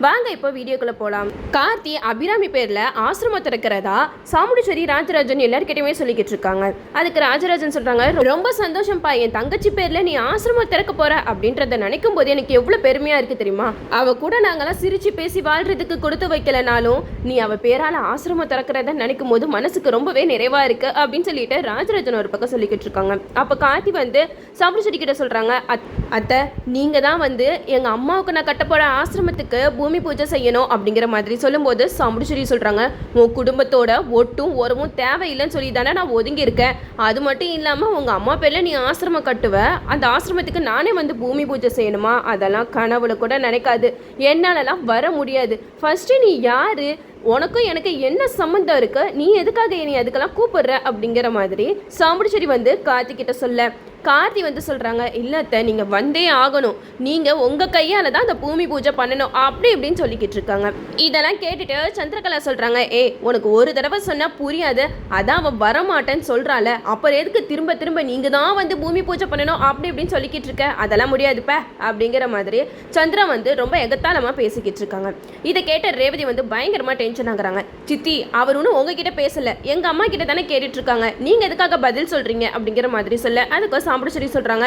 வாங்க இப்போ வீடியோக்குள்ளே போகலாம் கார்த்தி அபிராமி பேரில் ஆசிரமம் திறக்கிறதா? சாமுடிச்சேரி ராஜராஜன் எல்லாருக்கிட்டையுமே சொல்லிக்கிட்டு இருக்காங்க. அதுக்கு ராஜராஜன் சொல்கிறாங்க ரொம்ப சந்தோஷம்ப்பா என் தங்கச்சி பேரில் நீ ஆசிரமம் திறக்க போகிற அப்படின்றத நினைக்கும் போது எனக்கு எவ்வளோ பெருமையாக இருக்குது தெரியுமா? அவ கூட நாங்களாம் சிரிச்சு பேசி வாழ்றதுக்கு கொடுத்து வைக்கலனாலும் நீ அவ பேரால ஆசிரமம் திறக்கிறத நினைக்கும் போது மனசுக்கு ரொம்பவே நிறைவா இருக்கு அப்படின்னு சொல்லிட்டு ராஜராஜன் ஒரு பக்கம் சொல்லிக்கிட்டு இருக்காங்க. அப்ப கார்த்தி வந்து சாமுடிச்சேரி கிட்ட சொல்றாங்க "அத்- அத்தை நீங்க தான் வந்து எங்க அம்மாவுக்கு நான் கட்டப்போற ஆசிரமத்துக்கு பூமி பூஜை செய்யணும் அப்படிங்கிற மாதிரி சொல்லும்போது சாமுடிச்செடி சொல்கிறாங்க உன் குடும்பத்தோட ஒட்டும் உரமும் தேவையில்லைன்னு சொல்லி தானே நான் ஒதுங்கி இருக்கேன் அது மட்டும் இல்லாமல் உங்கள் அம்மா பேரில் நீ ஆசிரமம் கட்டுவ. அந்த ஆசிரமத்துக்கு நானே வந்து பூமி பூஜை செய்யணுமா? அதெல்லாம் கனவுல கூட நினைக்காது. என்னாலலாம் வர முடியாது. ஃபஸ்ட்டு நீ யார்? உனக்கும் எனக்கு என்ன சம்மந்தம் இருக்கு? நீ எதுக்காக நீ அதுக்கெல்லாம் கூப்பிடுற? அப்படிங்கிற மாதிரி சாம்புடிச்சேரி வந்து கார்த்திகிட்ட சொல்ல கார்த்தி வந்து சொல்கிறாங்க இல்லத்த நீங்கள் வந்தே ஆகணும். நீங்கள் உங்கள் கையால் தான் அந்த பூமி பூஜை பண்ணணும். அப்படி இப்படின்னு சொல்லிக்கிட்டு இருக்காங்க. இதெல்லாம் கேட்டுட்டு சந்திரகலா சொல்கிறாங்க ஏ உனக்கு ஒரு தடவை சொன்னால் புரியாது. அதான் அவள் வரமாட்டேன்னு சொல்கிறாள் அப்புறம் எதுக்கு திரும்ப திரும்ப நீங்கள் தான் வந்து பூமி பூஜை பண்ணணும்? அப்படி இப்படின்னு சொல்லிக்கிட்டு இருக்க. அதெல்லாம் முடியாதுப்ப. அப்படிங்கிற மாதிரி சந்திரா வந்து ரொம்ப எகத்தாளமாக பேசிக்கிட்டு இருக்காங்க. இதை கேட்ட ரேவதி வந்து பயங்கரமாக டென்ஷன் ஆகுறாங்க. சித்தி அவர் ஒன்றும் உங்ககிட்ட பேசலை. எங்கள் அம்மா கிட்ட தானே கேட்டுட்ருக்காங்க இருக்காங்க. எதுக்காக பதில் சொல்கிறீங்க அப்படிங்கிற மாதிரி சொல்ல. அதுக்கு சாப்பிட சொல்லி சொல்றாங்க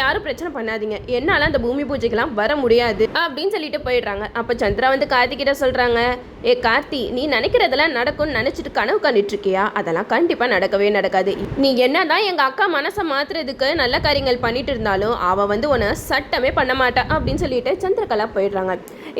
யாரும் பிரச்சனை பண்ணாதீங்க. என்னால் அந்த பூமி பூஜைக்கெல்லாம் வர முடியாது. அப்படின்னு சொல்லிட்டு போயிடுறாங்க. அப்போ சந்திரா வந்து கார்த்திகிட்ட சொல்கிறாங்க சொல்றாங்க. ஏ கார்த்தி நீ நினைக்கிறதெல்லாம் நடக்கும்னு நினைச்சிட்டு கனவு கண்டுட்டு இருக்கியா அதெல்லாம் கண்டிப்பா நடக்கவே நடக்காது. நீ என்ன தான் எங்க அக்கா மனசை மாத்துறதுக்கு நல்ல காரியங்கள் பண்ணிட்டு இருந்தாலும் அவள் வந்து உன்னை சட்டமே பண்ண மாட்டா. அப்படின்னு சொல்லிட்டு சந்திரகலா போயிடுறாங்க.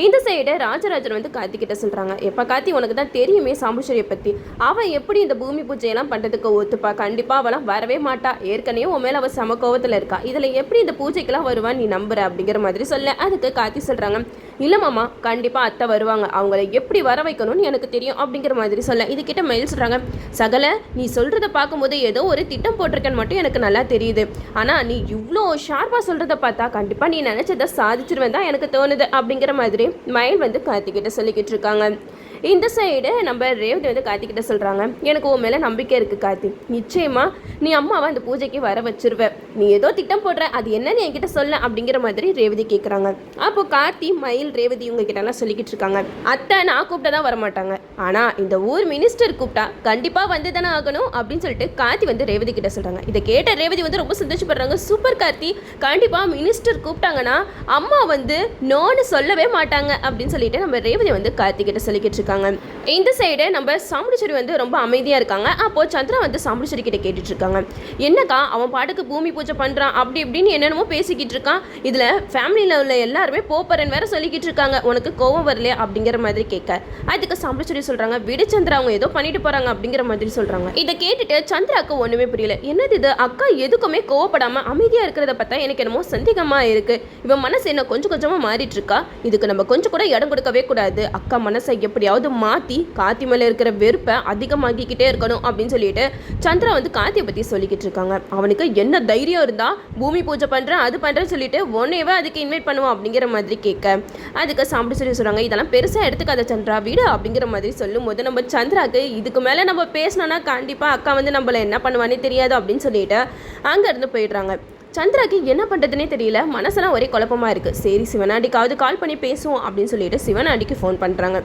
இந்த சைடு ராஜராஜன் வந்து கார்த்திகிட்ட சொல்கிறாங்க சொல்றாங்க. எப்ப கார்த்தி உனக்கு தான் தெரியுமே சாம்புச்சரியை பத்தி. அவன் எப்படி இந்த பூமி பூஜையெல்லாம் பண்றதுக்கு ஒத்துப்பா? கண்டிப்பா அவளாம் வரவே மாட்டா. ஏற்கனவே உன் மேலே அவள் சம கோவத்தில் இருக்கா இதில் எப்படி இந்த பூஜைக்கெல்லாம் வருவான்னு நீ நம்புற அப்படிங்கிற மாதிரி சொல்ல. அதுக்கு காத்தி சொல்கிறாங்க இல்லை மாமா கண்டிப்பாக அத்தை வருவாங்க. அவங்கள எப்படி வர வைக்கணும்னு எனக்கு தெரியும் அப்படிங்கிற மாதிரி சொல்ல. இதுக்கிட்ட மயில் மெயில் சொல்றாங்க சகல நீ சொல்கிறத பார்க்கும்போது ஏதோ ஒரு திட்டம் போட்டிருக்கேன்னு மட்டும் எனக்கு நல்லா தெரியுது. ஆனால் நீ இவ்வளோ ஷார்ப்பாக சொல்கிறத பார்த்தா கண்டிப்பாக நீ நினச்சதை சாதிச்சிருவேன் தான் எனக்கு தோணுது அப்படிங்கிற மாதிரி மயில் வந்து கார்த்திகிட்ட சொல்லிக்கிட்டு இருக்காங்க. இந்த சைடு நம்ம ரேவதி வந்து கார்த்திகிட்ட சொல்கிறாங்க எனக்கு உன் மேலே நம்பிக்கை இருக்குது கார்த்தி. நிச்சயமாக நீ அம்மாவை அந்த பூஜைக்கு வர வச்சிருவ. நீ ஏதோ திட்டம் போடுற அது என்னன்னு என்கிட்ட சொல்ல அப்படிங்கிற மாதிரி ரேவதி கேட்குறாங்க அப்போ கார்த்தி மயில் ரேவதி இவங்க கிட்டலாம் சொல்லிக்கிட்டு இருக்காங்க. அத்தை நான் கூப்பிட்டா தான் வரமாட்டாங்க. ஆனால் இந்த ஊர் மினிஸ்டர் கூப்பிட்டா கண்டிப்பாக வந்து தானே ஆகணும் அப்படின்னு சொல்லிட்டு கார்த்தி வந்து ரேவதி கிட்ட சொல்கிறாங்க இதை கேட்ட ரேவதி வந்து ரொம்ப சந்தோஷப்படுறாங்க. சூப்பர் கார்த்தி கண்டிப்பாக மினிஸ்டர் கூப்பிட்டாங்கன்னா அம்மா வந்து நோன்னு சொல்லவே மாட்டாங்க அப்படின்னு சொல்லிட்டு நம்ம ரேவதி வந்து கார்த்தி கிட்ட சொல்லிக்கிட்டு இருக்காங்க. இந்த சைடு நம்ம சாமுடிச்சேரி வந்து ரொம்ப அமைதியாக இருக்காங்க. அப்போது சந்திரா வந்து சாமுடிச்சேரி கிட்ட கேட்டுட்டு இருக்காங்க. என்னக்கா அவன் பாட்டுக்கு பூமி பூஜை பண்ணுறான் அப்படி இப்படின்னு என்னென்னமோ பேசிக்கிட்டு இருக்கான். இதில் ஃபேமிலியில் உள்ள எல்லாருமே போப்பறன்னு வேற சொல்லிக்கிட்டு இருக்காங்க. உனக்கு கோவம் வரலையா? அப்படிங்கிற மாதிரி கேட்க. அதுக்கு சாமுடிச்சேரி சொல்கிறாங்க விடு சந்திரா அவங்க ஏதோ பண்ணிட்டு போகிறாங்க அப்படிங்கிற மாதிரி சொல்கிறாங்க இதை கேட்டுட்டு சந்திராக்கு ஒன்றுமே புரியல. என்னது இது? அக்கா எதுக்குமே கோவப்படாமல் அமைதியாக இருக்கிறத பார்த்தா எனக்கு என்னமோ சந்தேகமாக இருக்குது இவன் மனசு என்ன கொஞ்சம் கொஞ்சமாக மாறிட்டு இருக்கா? இதுக்கு நம்ம கொஞ்சம் கூட இடம் கொடுக்கவே கூடாது. அக்கா மனசை எப்படியாவது மாற்றி காத்தி மேலே இருக்கிற வெறுப்பை அதிகமாக்கிக்கிட்டே இருக்கணும் அப்படின்னு சொல்லிட்டு சந்திரா வந்து காத்தியை பற்றி சொல்லிக்கிட்டு இருக்காங்க. அவனுக்கு என்ன தைரியம் இருந்தால் பூமி பூஜை பண்ணுறேன் அது பண்ணுறேன்னு சொல்லிட்டு உன்னையவே அதுக்கு இன்வைட் பண்ணுவான் அப்படிங்கிற மாதிரி கேட்க. அதுக்கு சாப்பிட்டு சொல்லி சொல்கிறாங்க இதெல்லாம் பெருசாக எடுத்துக்காத சந்திரா வீடு அப்படிங்கிற மாதிரி சொல்லும்போது நம்ம சந்திராக்கு இதுக்கு மேலே நம்ம பேசினோன்னா கண்டிப்பாக அக்கா வந்து நம்மள என்ன பண்ணுவானே தெரியாது அப்படின்னு சொல்லிட்டு அங்கேருந்து போயிடுறாங்க. சந்திராக்கு என்ன பண்ணுறதுனே தெரியல. மனசெல்லாம் ஒரே குழப்பமா இருக்குது சரி சிவனாண்டிக்காவது கால் பண்ணி பேசுவோம் அப்படின்னு சொல்லிட்டு சிவனாண்டிக்கு ஃபோன் பண்ணுறாங்க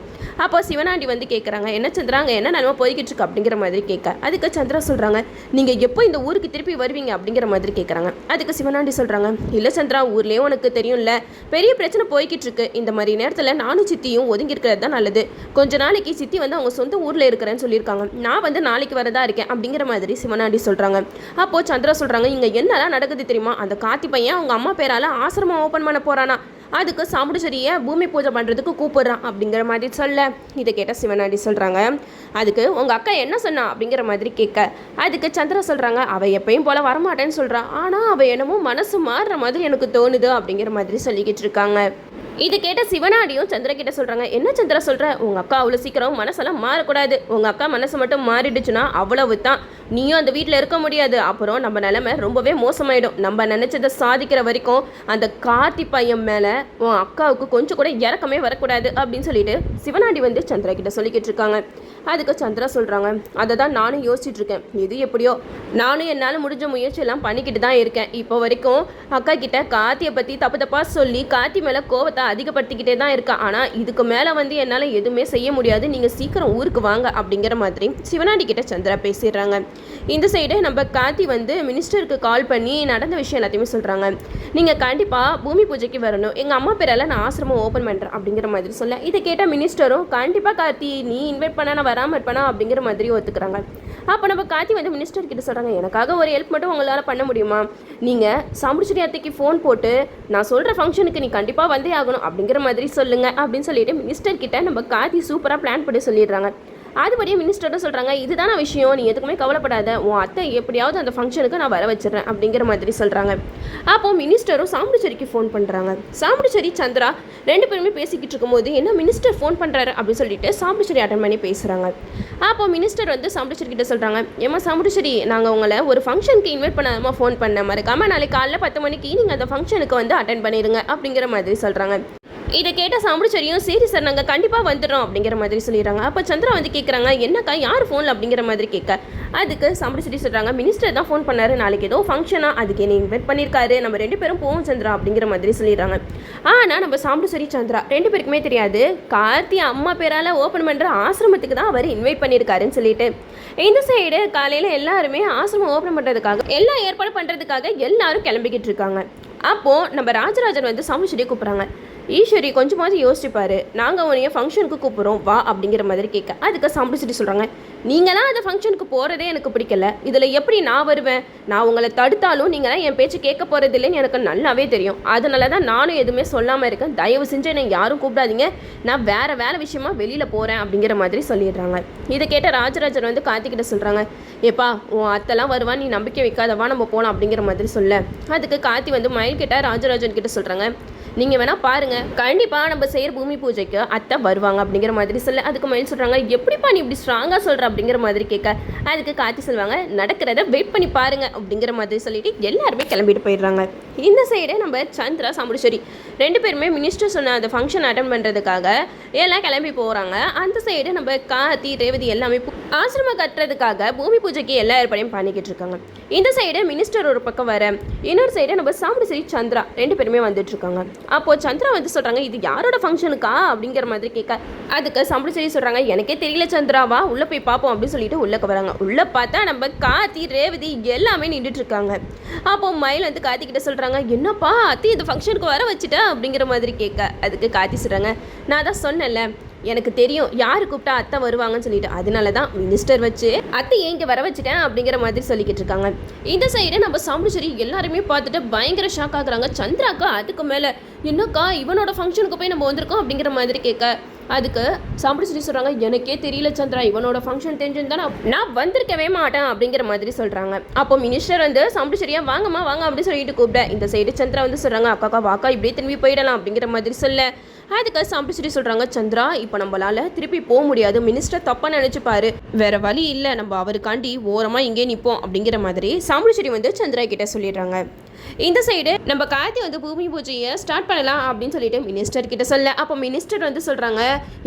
அப்போ சிவனாண்டி வந்து கேட்குறாங்க என்ன சந்திராங்க என்ன நிலமை போய்கிட்டு இருக்கு? அப்படிங்கிற மாதிரி கேட்க. அதுக்கு சந்திரா சொல்கிறாங்க நீங்கள் எப்போ இந்த ஊருக்கு திருப்பி வருவீங்க? அப்படிங்கிற மாதிரி கேட்குறாங்க அதுக்கு சிவனாண்டி சொல்கிறாங்க இல்லை சந்திரா ஊர்லேயே உனக்கு தெரியும்ல. பெரிய பிரச்சனை போய்கிட்டு இருக்கு. இந்த மாதிரி நேரத்தில் நானும் சித்தியும் ஒதுங்கி இருக்கிறது தான் நல்லது. கொஞ்ச நாளைக்கு சித்தி வந்து அவங்க சொந்த ஊரில் இருக்கிறேன்னு சொல்லியிருக்காங்க. நான் வந்து நாளைக்கு வரதா இருக்கேன். அப்படிங்கிற மாதிரி சிவனாண்டி சொல்கிறாங்க அப்போது சந்திரா சொல்கிறாங்க இங்கே என்னெல்லாம் நடக்குது தெரியும்? அந்த காத்தி பையன் அவங்க அம்மா பேரால் ஆசிரமம் ஓப்பன் பண்ண போகிறானா அதுக்கு சாமுடிச்சேரியை பூமி பூஜை பண்ணுறதுக்கு கூப்பிடுறான் அப்படிங்கிற மாதிரி சொல்ல. இதை கேட்ட சிவனாடி சொல்கிறாங்க அதுக்கு உங்கள் அக்கா என்ன சொன்னா அப்படிங்கிற மாதிரி கேட்க. அதுக்கு சந்திரா சொல்கிறாங்க அவள் எப்பயும் போல் வரமாட்டேன்னு சொல்கிறான் ஆனால் அவள் என்னமோ மனசு மாறுற மாதிரி எனக்கு தோணுது அப்படிங்கிற மாதிரி சொல்லிக்கிட்டு இருக்காங்க. இது கேட்ட சிவனாடியும் சந்திர கிட்ட சொல்றாங்க. என்ன சந்திர சொல்ற? உங்க அக்கா அவ்வளவு சீக்கிரம் மனசெல்லாம் மாறக்கூடாது. உங்க அக்கா மனசு மட்டும் மாறிடுச்சுன்னா அவ்வளவு தான். நீயும் அந்த வீட்டில் இருக்க முடியாது. அப்புறம் நம்ம நிலைமை ரொம்பவே மோசமாயிடும். நம்ம நினைச்சதை சாதிக்கிற வரைக்கும் அந்த கார்த்தி பையன் மேல உன் அக்காவுக்கு கொஞ்சம் கூட இறக்கமே வரக்கூடாது அப்படின்னு சொல்லிட்டு சிவனாடி வந்து சந்திரா கிட்ட சொல்லிக்கிட்டு இருக்காங்க. அதுக்கு சந்திரா சொல்கிறாங்க அதை தான் நானும் யோசிச்சுட்டு இருக்கேன். எது எப்படியோ? நானும் என்னால் முடிஞ்ச முயற்சியெல்லாம் பண்ணிக்கிட்டு தான் இருக்கேன். இப்போ வரைக்கும் அக்கா கிட்ட கார்த்தியை பற்றி தப்பு தப்பாக சொல்லி கார்த்தி மேலே கோவத்தை அதிகப்படுத்திக்கிட்டே தான் இருக்கா. ஆனால் இதுக்கு மேலே வந்து என்னால் எதுவுமே செய்ய முடியாது. நீங்கள் சீக்கிரம் ஊருக்கு வாங்க அப்படிங்கிற மாதிரி சிவனாடி கிட்ட சந்திரா பேசிடுறாங்க. இந்த சைடு நம்ம கார்த்தி வந்து மினிஸ்டருக்கு கால் பண்ணி நடந்த விஷயம் எல்லாத்தையுமே சொல்கிறாங்க நீங்கள் கண்டிப்பாக பூமி பூஜைக்கு வரணும். எங்கள் அம்மா பேரால் நான் ஆசிரமம் ஓப்பன் பண்ணுறேன் அப்படிங்கிற மாதிரி சொல்ல. இதை கேட்ட மினிஸ்டரும் கண்டிப்பாக கார்த்தி நீ இன்வைட் பண்ண நான் வராமல் இருப்பேனா? அப்படிங்கிற மாதிரி ஒத்துக்கிறாங்க. அப்போ நம்ம கார்த்தி வந்து மினிஸ்டர் கிட்ட சொல்கிறாங்க எனக்காக ஒரு ஹெல்ப் மட்டும் உங்களால் பண்ண முடியுமா? நீங்கள் சாமுடிச்சேரி அத்தைக்கு ஃபோன் போட்டு நான் சொல்கிற ஃபங்க்ஷனுக்கு நீ கண்டிப்பாக வந்தே ஆகணும் அப்படிங்கிற மாதிரி சொல்லுங்கள் அப்படின்னு சொல்லிட்டு மினிஸ்டர் கிட்ட நம்ம கார்த்தி சூப்பராக பிளான் பண்ணி சொல்லிடுறாங்க. அதுபடியே மினிஸ்டரும் சொல்கிறாங்க இதுதான விஷயம் நீ எதுக்குமே கவலைப்படாத. உன் அத்தை எப்படியாவது அந்த ஃபங்க்ஷனுக்கு நான் வர வச்சிடறேன் அப்படிங்கிற மாதிரி சொல்கிறாங்க அப்போ மினிஸ்டரும் சாமுடிச்சேரிக்கு ஃபோன் பண்ணுறாங்க சாமுடிச்சேரி சந்திரா ரெண்டு பேருமே பேசிக்கிட்டு இருக்கும்போது என்ன மினிஸ்டர் ஃபோன் பண்ணுறாரு அப்படின்னு சொல்லிட்டு சாமுடிச்சேரி அட்டன் பண்ணி பேசுகிறாங்க அப்போ மினிஸ்டர் வந்து சாமுடிச்சேரி கிட்ட சொல்கிறாங்க ஏமா சாமுடிச்சேரி நாங்கள் உங்களை ஒரு ஃபங்க்ஷனுக்கு இன்வைட் பண்ணாமல் ஃபோன் பண்ண மறக்காமல் நாளைக்கு காலைல பத்து மணிக்கு நீங்கள் அந்த ஃபங்க்ஷனுக்கு வந்து அட்டன் பண்ணிடுங்க அப்படிங்கிற மாதிரி சொல்கிறாங்க இதை கேட்ட சாமுடிச்சரியும் சரி சார் நாங்கள் கண்டிப்பாக வந்துடுறோம் அப்படிங்கிற மாதிரி சொல்லிடுறாங்க. அப்போ சந்திரா வந்து கேட்குறாங்க என்னக்கா யார் ஃபோனில் அப்படிங்கிற மாதிரி கேட்க. அதுக்கு சாமுடிச்சரி சொல்கிறாங்க மினிஸ்டர் தான் ஃபோன் பண்ணார் நாளைக்கு ஏதோ ஃபங்க்ஷனாக அதுக்கு என்ன இன்வைட் பண்ணியிருக்காரு நம்ம ரெண்டு பேரும் போவோம் சந்திரா அப்படிங்கிற மாதிரி சொல்லிடுறாங்க. ஆனால் நம்ம சாமுடிச்சரி சந்திரா ரெண்டு பேருக்குமே தெரியாது. கார்த்தி அம்மா பேரால் ஓப்பன் பண்ணுற ஆசிரமத்துக்கு தான் அவர் இன்வைட் பண்ணியிருக்காருன்னு சொல்லிட்டு. இந்த சைடு காலையில் எல்லாருமே ஆசிரமம் ஓப்பன் பண்ணுறதுக்காக எல்லா ஏற்பாடு பண்ணுறதுக்காக எல்லாரும் கிளம்பிக்கிட்டு இருக்காங்க. அப்போது நம்ம ராஜராஜன் வந்து சாமுடிச்சரியை கூப்பிட்றாங்க. ஈஸ்வரி கொஞ்சமாவது யோசிச்சுப்பாரு நாங்கள் உன்னைய ஃபங்க்ஷனுக்கு கூப்பிட்றோம் வா அப்படிங்கிற மாதிரி கேட்க. அதுக்கு சாம்பிடிச்சிட்டு சொல்கிறாங்க நீங்களாம் அந்த ஃபங்க்ஷனுக்கு போகிறதே எனக்கு பிடிக்கல. இதில் எப்படி நான் வருவேன்? நான் உங்களை தடுத்தாலும் நீங்களாம் என் பேச்சு கேட்க போகிறது இல்லைன்னு எனக்கு நல்லாவே தெரியும். அதனால தான் நானும் எதுவுமே சொல்லாமல் இருக்கேன். தயவு செஞ்சு என்னை யாரும் கூப்பிடாதீங்க. நான் வேறு வேலை விஷயமா வெளியில் போகிறேன் அப்படிங்கிற மாதிரி சொல்லிடுறாங்க. இதை கேட்ட ராஜராஜன் வந்து கார்த்திகிட்ட சொல்கிறாங்க ஏப்பா உன் அத்தெல்லாம் வருவா நீ நம்பிக்கை வைக்காதவா? நம்ம போகலாம் அப்படிங்கிற மாதிரி சொல்ல. அதுக்கு கார்த்தி வந்து மயில் கிட்ட ராஜராஜன் கிட்ட சொல்கிறாங்க நீங்கள் வேணால் பாருங்கள் கண்டிப்பாக நம்ம செய்கிற பூமி பூஜைக்கு அத்தை வருவாங்க அப்படிங்கிற மாதிரி சொல்ல அதுக்கு மயில் சொல்கிறாங்க எப்படிப்பா நீ இப்படி ஸ்ட்ராங்காக சொல்கிற அப்படிங்கிற மாதிரி கேட்க அதுக்கு காத்தி சொல்லுவாங்க நடக்கிறத வெயிட் பண்ணி பாருங்க. அப்படிங்கிற மாதிரி சொல்லிட்டு எல்லாருமே கிளம்பிட்டு போயிடுறாங்க. இந்த சைடு நம்ம சந்திரா சாமுடிச்சேரி ரெண்டு பேருமே மினிஸ்டர் சொன்ன அந்த ஃபங்க்ஷன் அட்டன் பண்ணுறதுக்காக எல்லாம் கிளம்பி போகிறாங்க அந்த சைடு நம்ம காத்தி ரேவதி எல்லாமே ஆசிரமம் கட்டுறதுக்காக பூமி பூஜைக்கு எல்லா ஏற்பாடையும் பண்ணிக்கிட்டு இருக்காங்க. இந்த சைடு மினிஸ்டர் ஒரு பக்கம் வர இன்னொரு சைடு நம்ம சாமுடிச்சேரி சந்திரா ரெண்டு பேருமே வந்துட்டு இருக்காங்க. அப்போ சந்திரா வந்து சொல்கிறாங்க இது யாரோட ஃபங்க்ஷனுக்கா அப்படிங்கிற மாதிரி கேட்க அதுக்கு சாமுடிச்சேரி சொல்கிறாங்க எனக்கே தெரியல சந்திராவா உள்ளே போய் பார்ப்போம் அப்படின்னு சொல்லிட்டு உள்ளே வராங்க. உள்ளே பார்த்தா நம்ம காத்தி ரேவதி எல்லாமே நின்றுட்டு இருக்காங்க. அப்போ மயில் வந்து காத்திக்கிட்ட சொல்கிறாங்க என்னப்பா அத்தி இந்த ஃபங்க்ஷனுக்கு வர வச்சுட்டா? அப்படிங்கிற மாதிரி கேட்க அதுக்கு காத்தி சொல்கிறாங்க நான் தான் சொன்னேன்ல எனக்கு தெரியும் யார் கூப்பிட்டா அத்தை வருவாங்கன்னு சொல்லிட்டு. அதனால தான் மினிஸ்டர் வச்சு அத்தை ஏன் இங்கே வர வச்சுட்டேன்? அப்படிங்கிற மாதிரி சொல்லிக்கிட்டு இருக்காங்க. இந்த சைடு நம்ம சாமுடிச்சேரி எல்லாருமே பார்த்துட்டு பயங்கர ஷாக் ஆகுறாங்க. சந்திராக்கா அதுக்கு மேலே என்னக்கா இவனோட ஃபங்க்ஷனுக்கு போய் நம்ம வந்திருக்கோம் அப்படிங்கிற மாதிரி கேட்க அதுக்கு சாம்பிடிச்சிட்டு சொல்கிறாங்க எனக்கே தெரியல சந்திரா இவனோட ஃபங்க்ஷன் தெரிஞ்சிருந்தா நான் வந்திருக்கவே மாட்டேன் அப்படிங்கிற மாதிரி சொல்கிறாங்க அப்போ மினிஸ்டர் வந்து சாம்பிடிச்சரியா வாங்கம்மா வாங்க அப்படின்னு சொல்லிட்டு கூப்பிட. இந்த சைடு சந்திரா வந்து சொல்கிறாங்க அக்காக்கா வாக்கா இப்படியே திரும்பி போயிடலாம் அப்படிங்கிற மாதிரி சொல்ல. அதுக்கு சாம்பிடிச்சிட்டு சொல்கிறாங்க சந்திரா இப்போ நம்மளால் திருப்பி போக முடியாது. மினிஸ்டர் தப்பாக நினச்சிப்பாரு வேற வழி இல்லை. நம்ம அவருக்காண்டி ஓரமாக இங்கே நிற்போம் அப்படிங்கிற மாதிரி சாம்பிடிச்சேரி வந்து சந்திரா கிட்ட சொல்லிடுறாங்க. இந்த சைடு நம்ம கார்த்தி வந்து பூமி பூஜையை ஸ்டார்ட் பண்ணலாம் அப்படின்னு சொல்லிட்டு மினிஸ்டர் கிட்ட சொல்ல. அப்போ மினிஸ்டர் வந்து சொல்கிறாங்க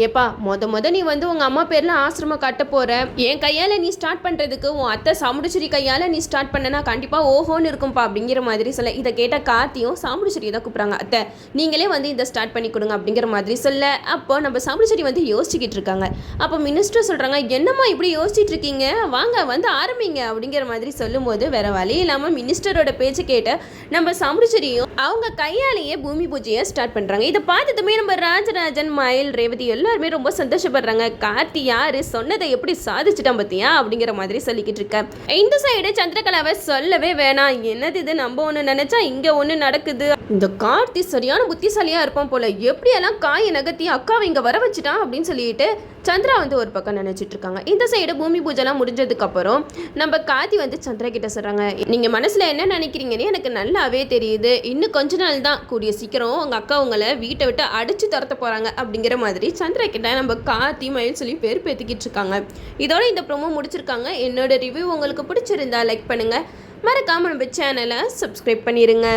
ஏப்பா மொத மொத நீ வந்து உங்கள் அம்மா பேரில் ஆசிரமம் கட்ட போகிற என் கையால் நீ ஸ்டார்ட் பண்ணுறதுக்கு உன் அத்தை சாமுடிச்சேரி கையால் நீ ஸ்டார்ட் பண்ணனா கண்டிப்பாக ஓஹோன்னு இருக்கும்பா அப்படிங்கிற மாதிரி சொல்ல. இதை கேட்ட கார்த்தியும் சாமுடிச்சேரியை தான் கூப்பிட்றாங்க அத்தை நீங்களே வந்து இதை ஸ்டார்ட் பண்ணி கொடுங்க அப்படிங்கிற மாதிரி சொல்ல. அப்போ நம்ம சாமுடிச்சேரி வந்து யோசிச்சுக்கிட்டு இருக்காங்க. அப்போ மினிஸ்டர் சொல்கிறாங்க என்னம்மா இப்படி யோசிச்சுட்டு இருக்கீங்க? வாங்க வந்து ஆரம்பிங்க அப்படிங்கிற மாதிரி சொல்லும்போது வேற வழி இல்லாமல் மினிஸ்டரோட பேச்சு கேட்ட நம்ம சாமுடிச்சேரியும் அவங்க கையாலேயே பூமி பூஜையை ஸ்டார்ட் பண்ணுறாங்க இதை பார்த்ததுமே நம்ம ராஜராஜன் மயில் ரேவதி எல்லாருமே ரொம்ப சந்தோஷப்படுறாங்க. கார்த்தி யாரு? சொன்னதை எப்படி சாதிச்சிட்டான் பார்த்தியா அப்படிங்கிற மாதிரி சொல்லிக்கிட்டு இருக்கேன் இந்த சைடு சந்திரகலாவை சொல்லவே வேணாம். என்னது இது? நம்ம ஒன்று நினைச்சா இங்க ஒன்று நடக்குது. இந்த கார்த்தி சரியான புத்திசாலியாக இருப்பான் போல. எப்படியெல்லாம் காயை நகர்த்தி அக்காவை இங்கே வர வச்சுட்டான் அப்படின்னு சொல்லிட்டு சந்திரா வந்து ஒரு பக்கம் நினச்சிட்டு இருக்காங்க. இந்த சைடு பூமி பூஜைலாம் முடிஞ்சதுக்கப்புறம் நம்ம கார்த்தி வந்து சந்திரா கிட்ட சொல்கிறாங்க நீங்கள் மனசில் என்ன நினைக்கிறீங்கன்னு எனக்கு நல்லாவே தெரியுது. இன்னும் கொஞ்ச நாள் தான். கூடிய சீக்கிரம் உங்கள் அக்கா உங்களை வீட்டை விட்டு அடிச்சு துரத்த போகிறாங்க அப்படிங்கிற மாதிரி சந்திரா கிட்ட நம்ம கார்த்தி மயில் சொல்லி பேர் பேத்திக்கிட்டு இருக்காங்க. இதோட இந்த ப்ரோமோ முடிச்சிருக்காங்க. என்னோட ரிவ்யூ உங்களுக்கு பிடிச்சிருந்தா லைக் பண்ணுங்கள் மறக்காமல் நம்ம சேனலை சப்ஸ்கிரைப் பண்ணிடுங்க